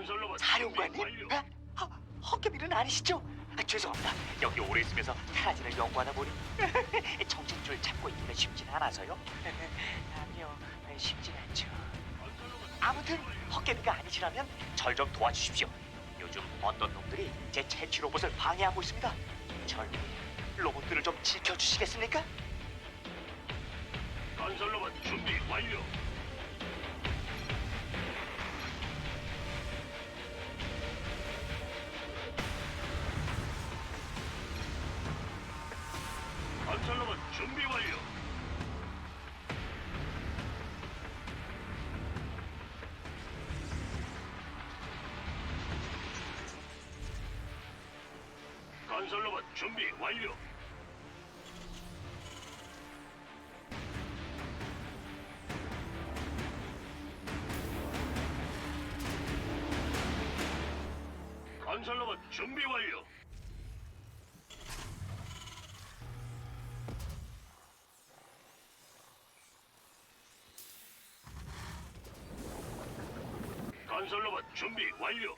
건설로봇 사령관님? 준비 완료. 아, 허, 헛개비는 아니시죠? 아, 죄송합니다. 여기 오래 있으면서 테라진을 연구하다 보니 정신줄 잡고 있기가 쉽진 않아서요. 아니요, 쉽진 않죠. 건설로봇 아무튼. 헛개비가 아니시라면 절 좀 도와주십시오. 요즘 어떤 놈들이 제 채취 로봇을 방해하고 있습니다. 절 로봇들을 좀 지켜주시겠습니까? 건설로봇 준비 완료. 준비 완료. 건설로봇 준비 완료.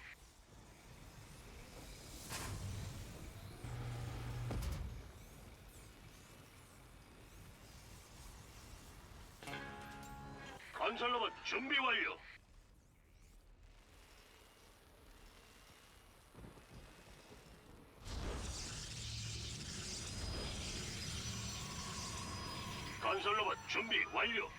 건설로봇 준비 완료. 건설로봇 준비 완료.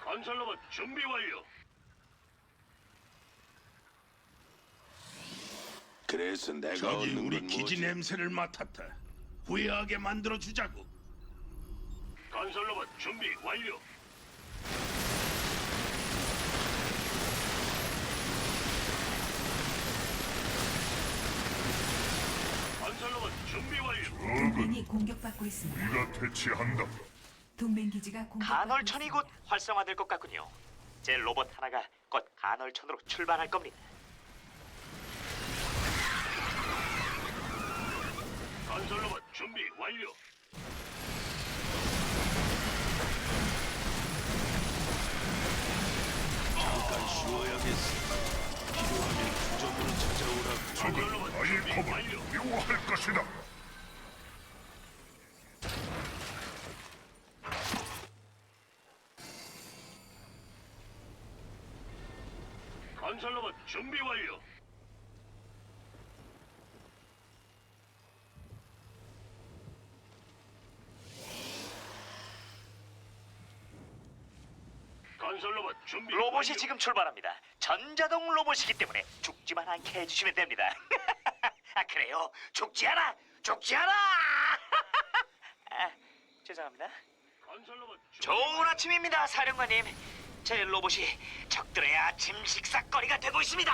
건설로봇 준비 완료. 그래서 내가 저기 얻는 우리 건 기지 뭐지? 냄새를 맡았다. 후회하게 만들어 주자고. 건설로봇 준비 완료. 건설로봇 준비 완료. 동맹이 공격받고 있습니다. 우리가 퇴치한다. 동맹 기지가 공격받고 간헐천이 곧 있습니다. 활성화될 것 같군요. 제 로봇 하나가 곧 간헐천으로 출발할 겁니다. 건설로봇 준비 완료. 잠깐 쉬어야겠어. 적은 나의 준비 완료. 건설 로봇 준비 로봇이. 지금 출발합니다. 전자동 로봇이기 때문에 죽지만 않게 해주시면 됩니다. 아 그래요? 죽지 않아! 죽지 않아! 아, 죄송합니다. 건설 로봇 준비 좋은 아침입니다, 사령관님. 제 로봇이 적들의 아침 식사거리가 되고 있습니다.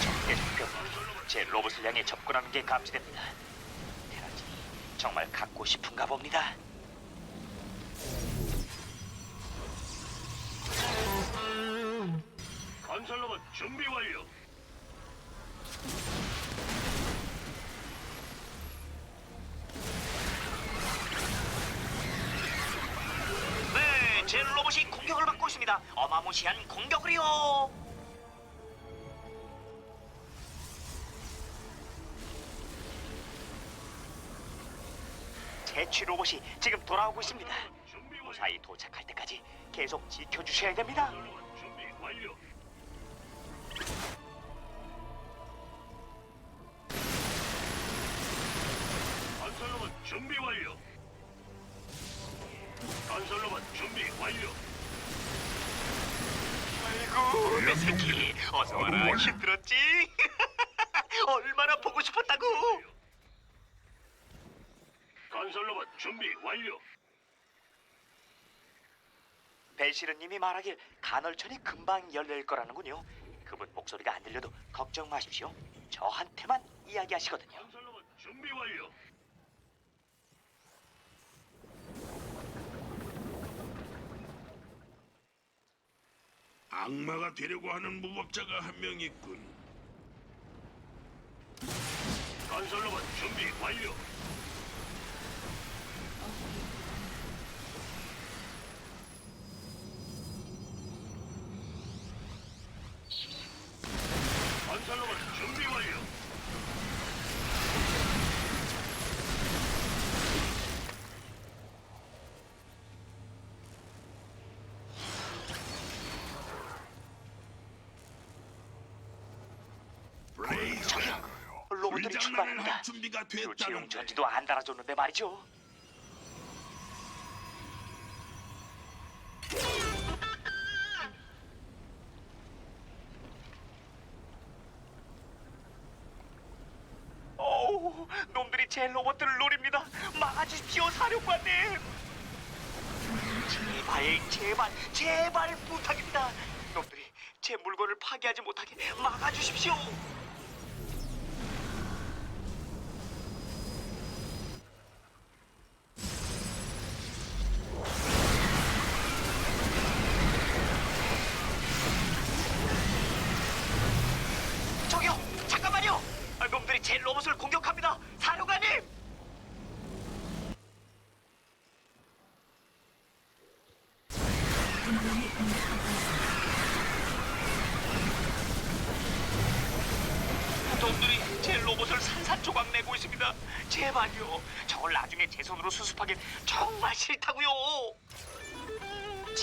적의 접근, 제 로봇을 향해 접근하는 게 감지됩니다. 정말 갖고 싶은가 봅니다. 건설로봇 준비 완료. 네, 제 로봇이 공격을 받고 있습니다. 어마무시한 공격을요. 제취 로봇이 지금 돌아오고 있습니다. 무사히 도착할 때까지 계속 지켜주셔야 됩니다. 준비 완료. 준비 완료. 벨시르님이 말하길 간헐천이 금방 열릴 거라는군요. 그분 목소리가 안 들려도 걱정 마십시오. 저한테만 이야기하시거든요. 건설로봇 준비 완료. 악마가 되려고 하는 무법자가 한 명 있군. 건설로봇 준비 완료. 출발합니다. 할 준비가 교체용 됐다는데 전지도 안 달아줬는데 말이죠. 어우, 놈들이 제 로봇들을 노립니다. 막아주십시오, 사령관님. 제발, 제발, 제발 부탁입니다. 놈들이 제 물건을 파괴하지 못하게 막아주십시오.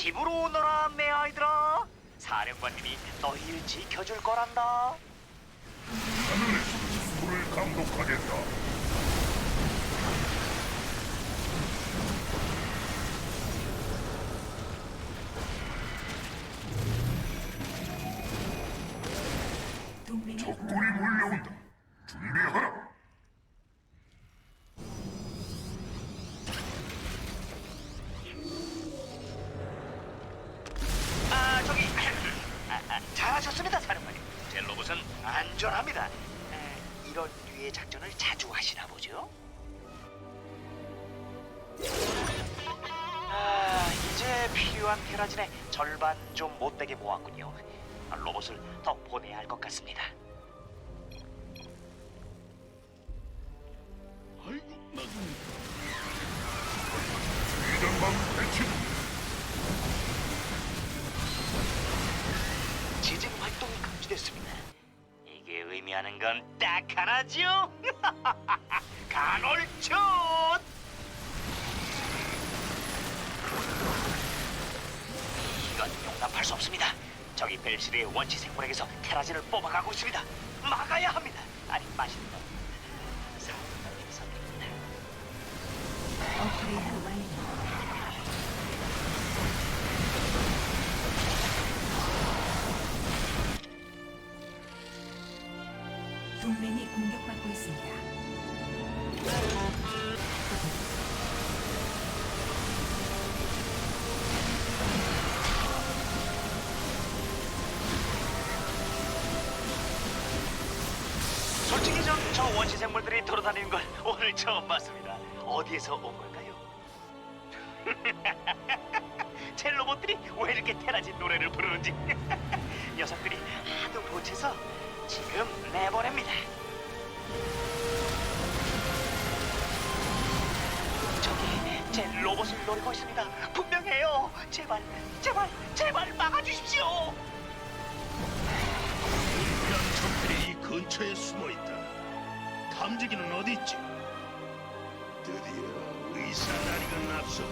집으로 오너라, 내 아이들아. 사령관님이 너희를 지켜줄 거란다. 하늘에서 불을 감독하겠다. 적군이 몰려온다. 필요한 테라진의 절반 좀 못되게 모았군요. 아, 로봇을 더 보내야 할 것 같습니다. 벨시르의 원시 생물에게서 테라진을 뽑아가고 있습니다. 막아야 합니다. 오늘 처음 봤습니다. 어디에서 온 걸까요? 제 로봇들이 왜 이렇게 테라진 노래를 부르는지 녀석들이 하도 보채서 지금 내보냅니다. 저기 제 로봇을 노리고 있습니다. 분명해요. 제발, 제발, 제발 막아주십시오. 이런 적들이 이 근처에 숨어 있다. 탐지기는 어디 있지? 드디어 의사 다리가 났어.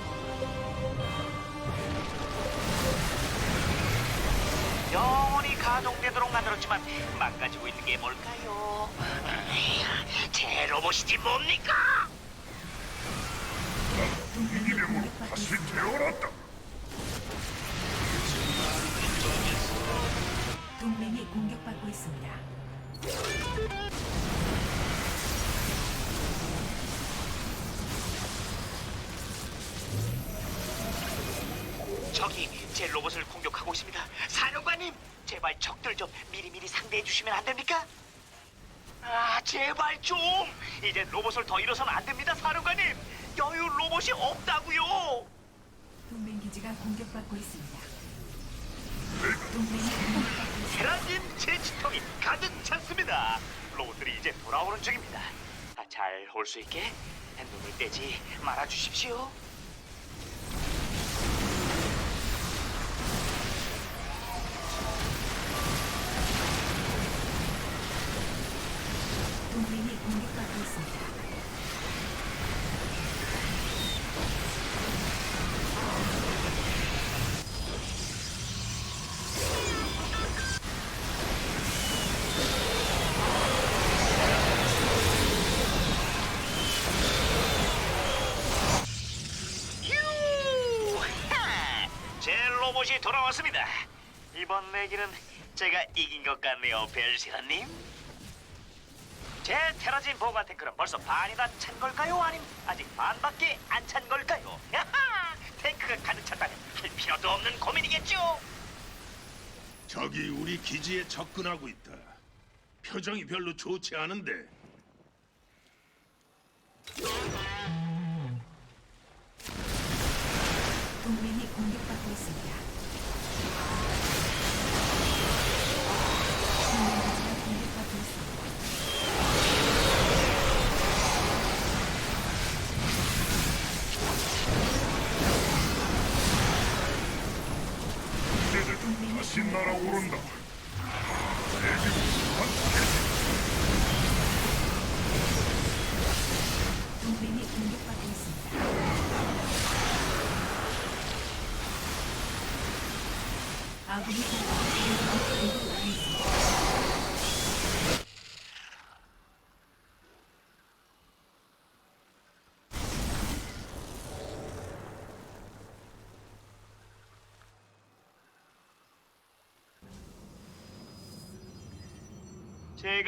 영원히 가동되도록 만들었지만 망가지고 있는 게 뭘까요? 제 로봇이지 뭡니까? 이기병으로 다시 태어났다. 동맹이 공격받고 있습니다. 로봇을 공격하고 있습니다. 사령관님, 제발 적들 좀 미리미리 상대해 주시면 안 됩니까? 아, 제발 좀. 이제 로봇을 더 잃어서는 안 됩니다, 사령관님. 여유 로봇이 없다고요. 동맹 기지가 공격받고 있습니다. 동맹이 공격받고 있습니다. 테라진 제치통이 가득 찼습니다. 로봇들이 이제 돌아오는 중입니다. 잘 올 수 있게 눈을 떼지 말아 주십시오. 로봇이 돌아왔습니다. 이번 내기는 제가 이긴 것 같네요, 벨시라님. 제 테라진 보관 탱크는 벌써 반이나 찬 걸까요? 아님 아직 반밖에 안 찬 걸까요? 야하! 탱크가 가득 찼다면 할 필요도 없는 고민이겠죠? 적이 우리 기지에 접근하고 있다. 표정이 별로 좋지 않은데 동맹이 공격받고 있습니다. 제가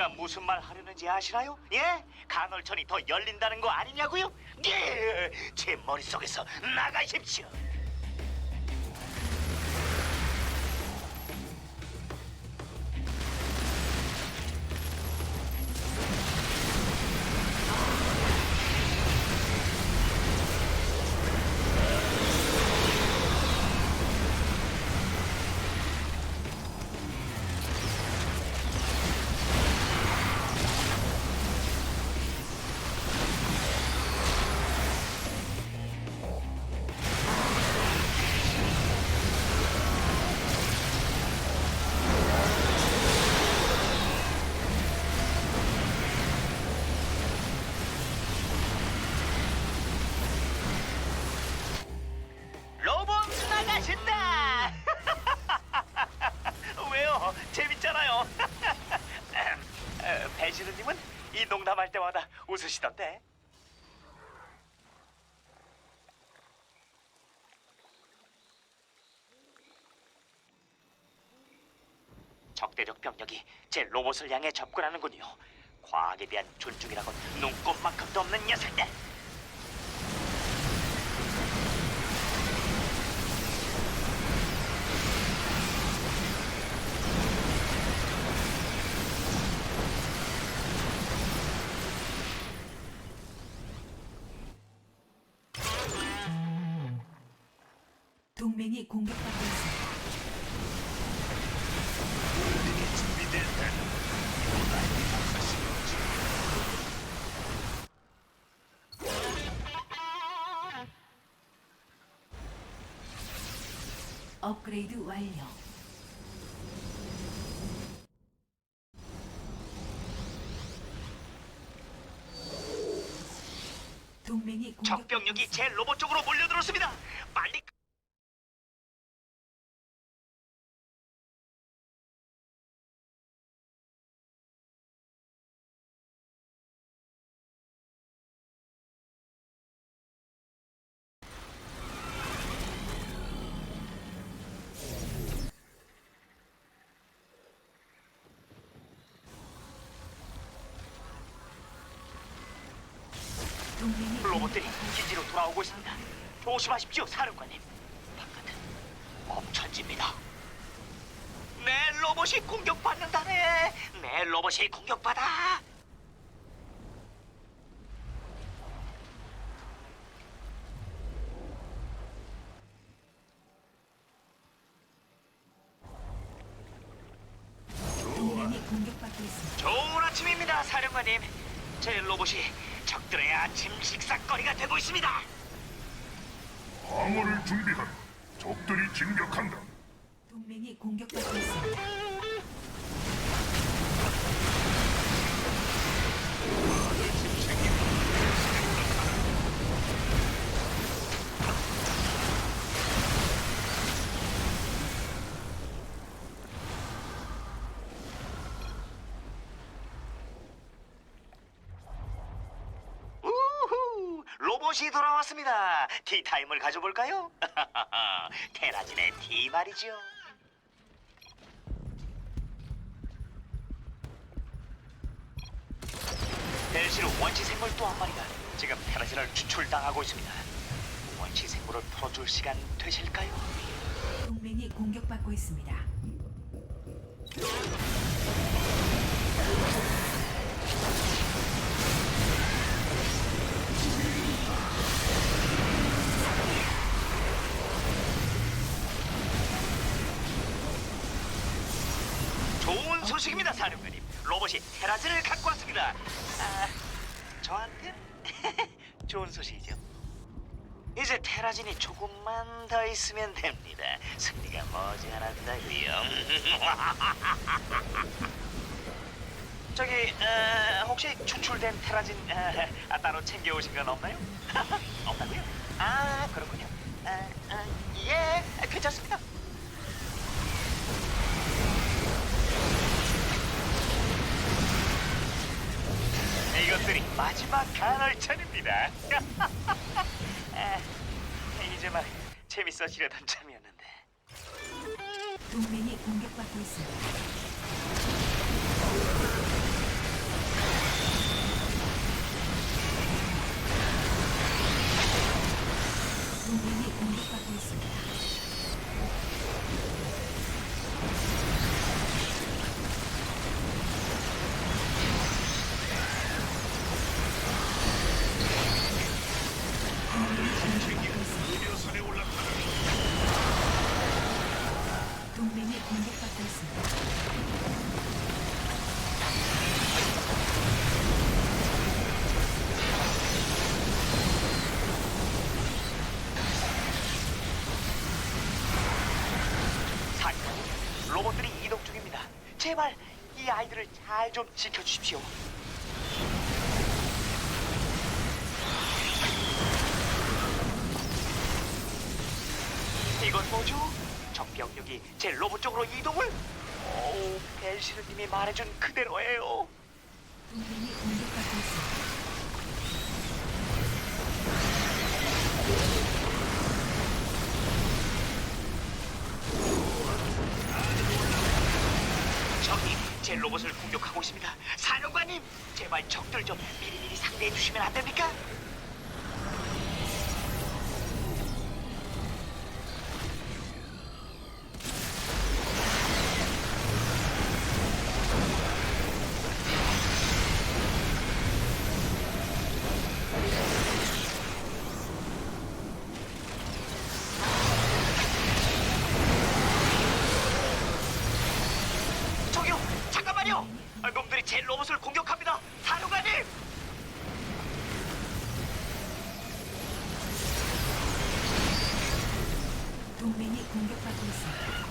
무슨 말 하려는지 아시나요? 예? 간헐천이 더 열린다는 거 아니냐고요? 예! 제 머릿속에서 나가십시오. 에, 배시르님은 이 농담할 때마다 웃으시던데. 적대적 병력이 제 로봇을 향해 접근하는군요. 과학에 대한 존중이라곤 눈꼽만큼도 없는 녀석들. 공격받고 있습니다. 업그레이드 완료. 동맹이 공격 적병력이 제 로봇 쪽으로 몰려들었습니다. 로봇들이 기지로 돌아오고 있습니다. 조심하십시오, 사령관님. 바깥은 엄천지입니다. 내 로봇이 공격받는다네. 내 로봇이 공격받아. 방어를 준비하라. 적들이 진격한다. 동맹이 공격받고 있습니다. 로봇이 돌아왔습니다. 티타임을 가져볼까요? 테라진의 티 말이죠. 벨시로 원시 생물 또 한 마리가 지금 테라진을 추출당하고 있습니다. 원시 생물을 풀어줄 시간 되실까요? 동맹이 공격받고 있습니다. 테라진이 조금만 더 있으면 됩니다. 승리가 머지않았다고요. 저기 어, 혹시 추출된 테라진 어, 아, 따로 챙겨오신 건 없나요? 없다고요? 아 그렇군요. 아, 아, 예, 괜찮습니다. 이것들이 마지막 간헐천입니다. 아, 이제만 재밌어지려던 참이었는데. 동맹이 공격받고 있습니다. 동맹이 공격받고 있습니다. 아이들을 잘 좀 지켜주십시오. 이건 뭐죠? 적병력이 제 로봇 쪽으로 이동을? 오, 벨시르님이 말해준 그대로예요. 동맹이 공격받고 제 로봇을 공격하고 있습니다. 사령관님, 제발 적들 좀 미리미리 상대해 주시면 안 됩니까? 아, 놈들이 제 로봇을 공격합니다. 사령관님. 동맹이 공격받고 있습니다.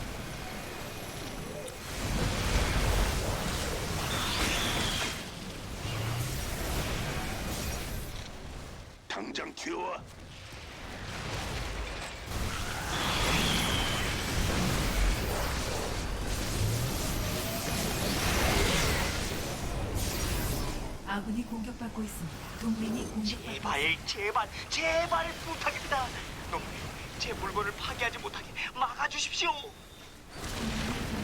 받고 있습니다. 동맹이 공격받고. 제발, 제발, 제발 부탁입니다. 놈들이 제 물건을 파괴하지 못하게 막아주십시오.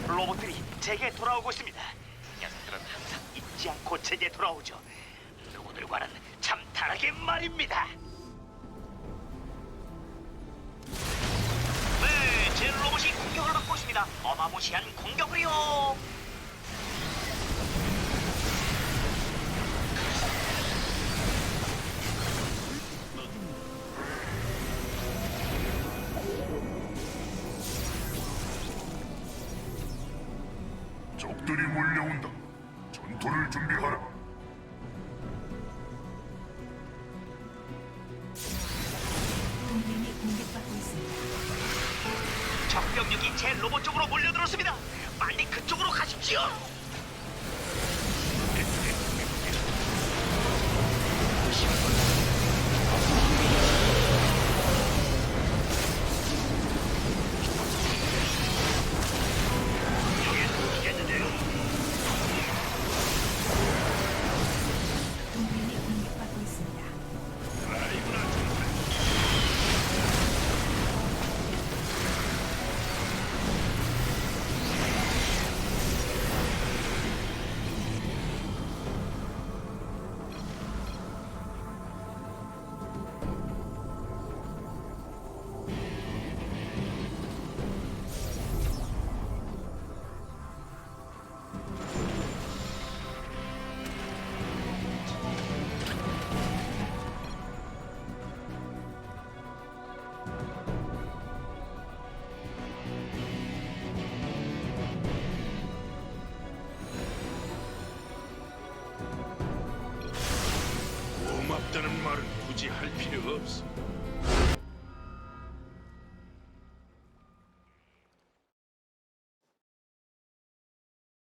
로봇들이 제게 돌아오고 있습니다. 녀석들은 항상 잊지 않고 제게 돌아오죠. 누구들과는 참 다르게 말입니다. 네, 제 로봇이 공격을 받고 있습니다. 어마무시한 공격을요. 제 로봇 쪽으로 몰려들었습니다. 빨리 그쪽으로 가십시오. 고